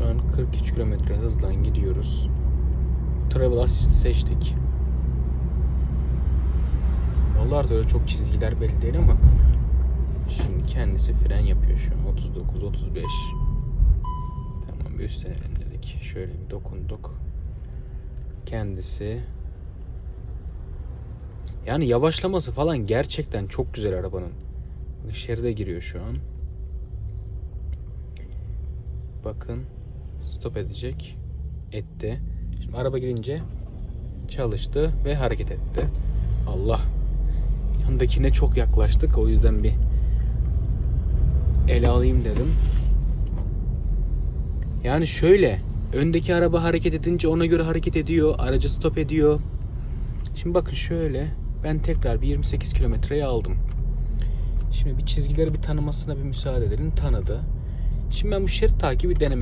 Şu an 43 km hızla gidiyoruz. Travel Assist seçtik. Yollarda öyle çok çizgiler belli değil ama şimdi kendisi fren yapıyor şu an 39 35. Tamam bir üstlenelim dedik. Şöyle bir dokunduk. Kendisi yani yavaşlaması falan gerçekten çok güzel arabanın. Şeride giriyor şu an. Bakın stop edecek. Etti. Şimdi araba gidince çalıştı ve hareket etti. Allah. Yandakine çok yaklaştık. O yüzden bir ele alayım dedim. Yani şöyle. Öndeki araba hareket edince ona göre hareket ediyor. Aracı stop ediyor. Şimdi bakın şöyle. Ben tekrar bir 28 kilometreye aldım. Şimdi bir çizgileri bir tanımasına bir müsaade edelim. Tanıdı. Şimdi ben bu şerit takibi denemek